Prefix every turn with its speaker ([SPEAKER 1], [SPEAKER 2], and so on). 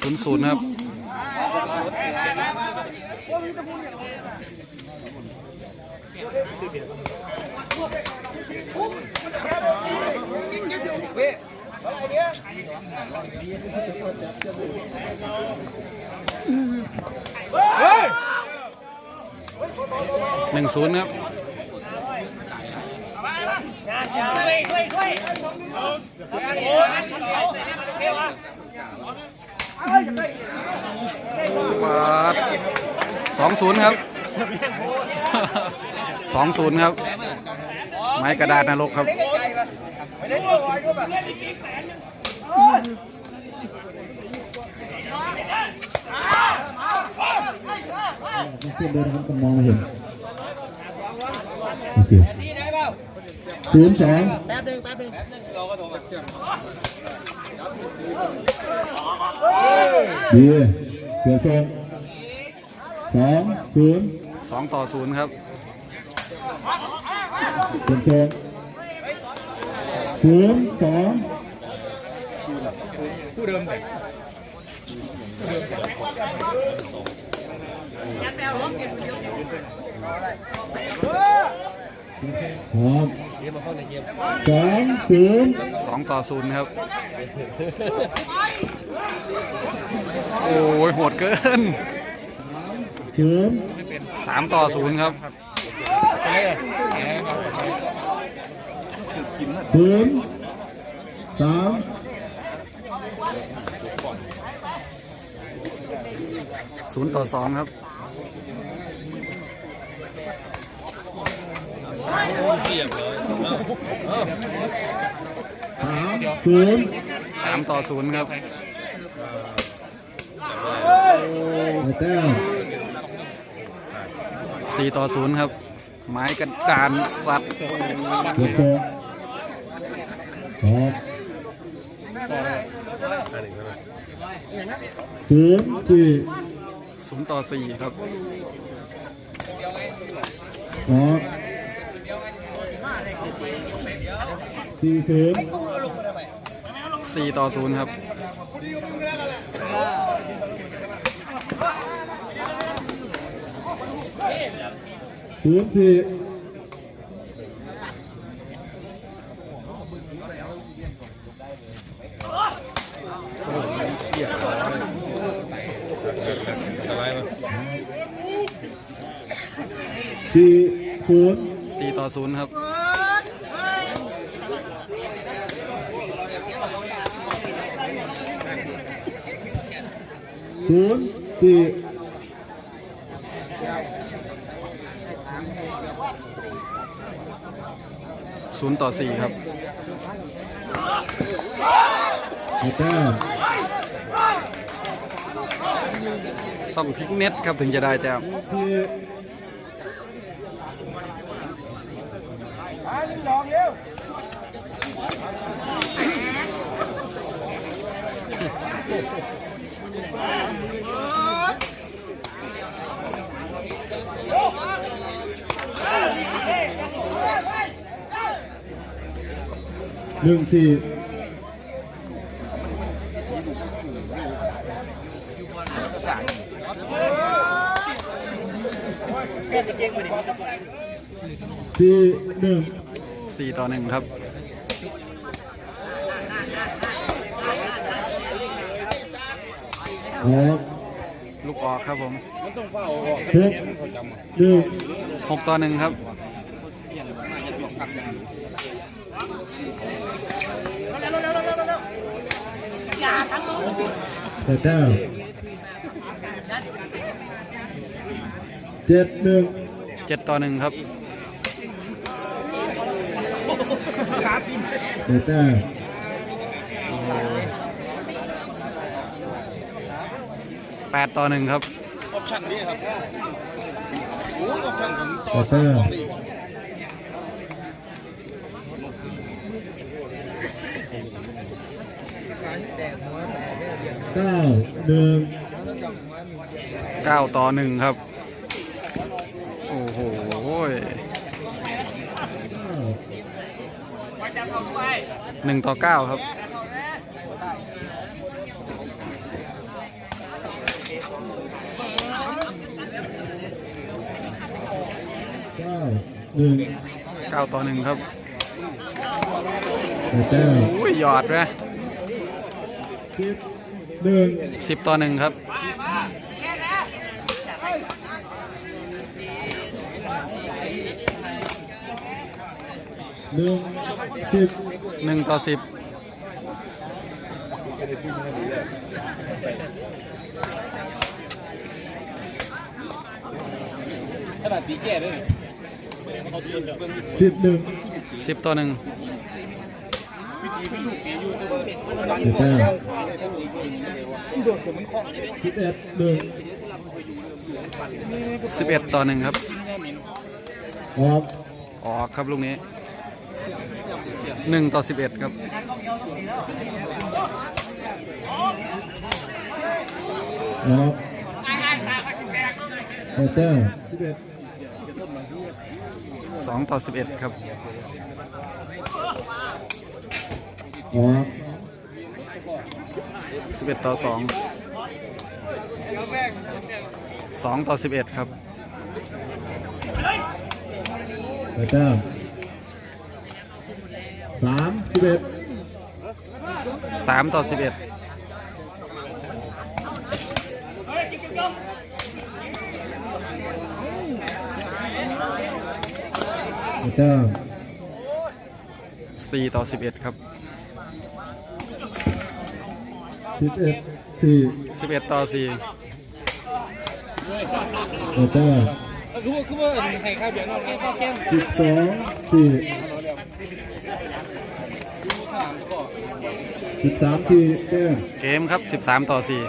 [SPEAKER 1] ศูนย์ศูนย์ครับหนึ่งศูนย์ครับ ปาดสองศูนย์ครับสองศูนย์ครับ ไม้กระดาษนรกครับ
[SPEAKER 2] เพื่อนเดินนะครับก็มองเห็นโอเค ศูนย์สองแป๊บนึงแป๊บนึงดีเกือบส่งสองศูนย์
[SPEAKER 1] สองต่อศูนย์ครับ
[SPEAKER 2] เกือบส่งศูนย์สองพร้อม สองศูนย์
[SPEAKER 1] สองต่อศูนย์ครับ โอ้ยโหดเกิน
[SPEAKER 2] ศูนย์
[SPEAKER 1] สามต่อศูนย์ครับ
[SPEAKER 2] ศูนย์สาม
[SPEAKER 1] ศูนย์ต่อสองครับ
[SPEAKER 2] สามศูนย์
[SPEAKER 1] สามต่อศูนย์ครับ
[SPEAKER 2] เอาแต้ม
[SPEAKER 1] สี่ต่อศูนย์ครับ ไม้กระดานสัตว์
[SPEAKER 2] เกือบส่งพร้อมศูนย์สี่
[SPEAKER 1] ศูนย์ต่อสี่ครับ
[SPEAKER 2] พร้อม สี่ศูนย์
[SPEAKER 1] สี่ต่อศูนย์ครับ
[SPEAKER 2] ศูนย์สี่สี่ศูนย์
[SPEAKER 1] สี่ต่อศูนย์ครับ
[SPEAKER 2] ศูนย์สี่
[SPEAKER 1] ศูนย์ต่อสี่ครับ
[SPEAKER 2] ต้ม
[SPEAKER 1] ต้องพลิกเน็ตครับถึงจะได้แต้ม
[SPEAKER 2] หนึ่งสี่สี่หนึ่ง
[SPEAKER 1] สี่ต่อหนึ่งครับ
[SPEAKER 2] ออก
[SPEAKER 1] ลูกออกครับผม
[SPEAKER 2] หกหนึ่ง
[SPEAKER 1] หกต่อหนึ่งครับ
[SPEAKER 2] แต่เก้าเจ็ดหนึ่ง
[SPEAKER 1] เจ็ดต่อหนึ่งครับ
[SPEAKER 2] แต่เก้า
[SPEAKER 1] แปดต่อหนึ่งครับ
[SPEAKER 2] แต่เก้า เก้าหนึ่
[SPEAKER 1] เก้าต่อหนึ่งครับ โอ้โหหนึ่งต่อเก้าครับ
[SPEAKER 2] เก้าหนึ่
[SPEAKER 1] เก้าต่อหนึ่งครับ
[SPEAKER 2] โอ้
[SPEAKER 1] ยหยอดไห
[SPEAKER 2] ม หนึ่ง
[SPEAKER 1] สิบต่อหนึ่งครับ
[SPEAKER 2] หนึ่งสิบ
[SPEAKER 1] หนึ่งต่อสิบ
[SPEAKER 2] สิบหนึ่ง
[SPEAKER 1] สิบต่อหนึ่ง
[SPEAKER 2] ได้แต้มสิบเอ็ดหนึ่ง
[SPEAKER 1] สิบเอ็ดต่อหนึ่งครับ
[SPEAKER 2] ออก
[SPEAKER 1] ออกครับลูกนี้หนึ่งต่อสิบเอ็ดครับ
[SPEAKER 2] ออกได้แต้มสิบเอ็ด
[SPEAKER 1] สองต่อสิบเอ็ดครับ
[SPEAKER 2] ออก
[SPEAKER 1] สิบเอ็ดต่อสองสองต่อสิบเอ็ดครับ
[SPEAKER 2] ได้แต้มสามสิบเอ็ด
[SPEAKER 1] สามต่อสิบเอ็ด
[SPEAKER 2] ได้แต้ม
[SPEAKER 1] สี่ต่อสิบเอ็ดครับ
[SPEAKER 2] สิบเอ็ดสี่
[SPEAKER 1] สิบเอ็ดต่อสี่
[SPEAKER 2] ได้แต้ม
[SPEAKER 3] คือว่าคือว่าใครข้าวเบียร์นอกเนี่ยข้าวแก้ม
[SPEAKER 2] สิบสองสี่สิบสามสี่เจ้
[SPEAKER 1] เกมครับสิบสามต่อสี่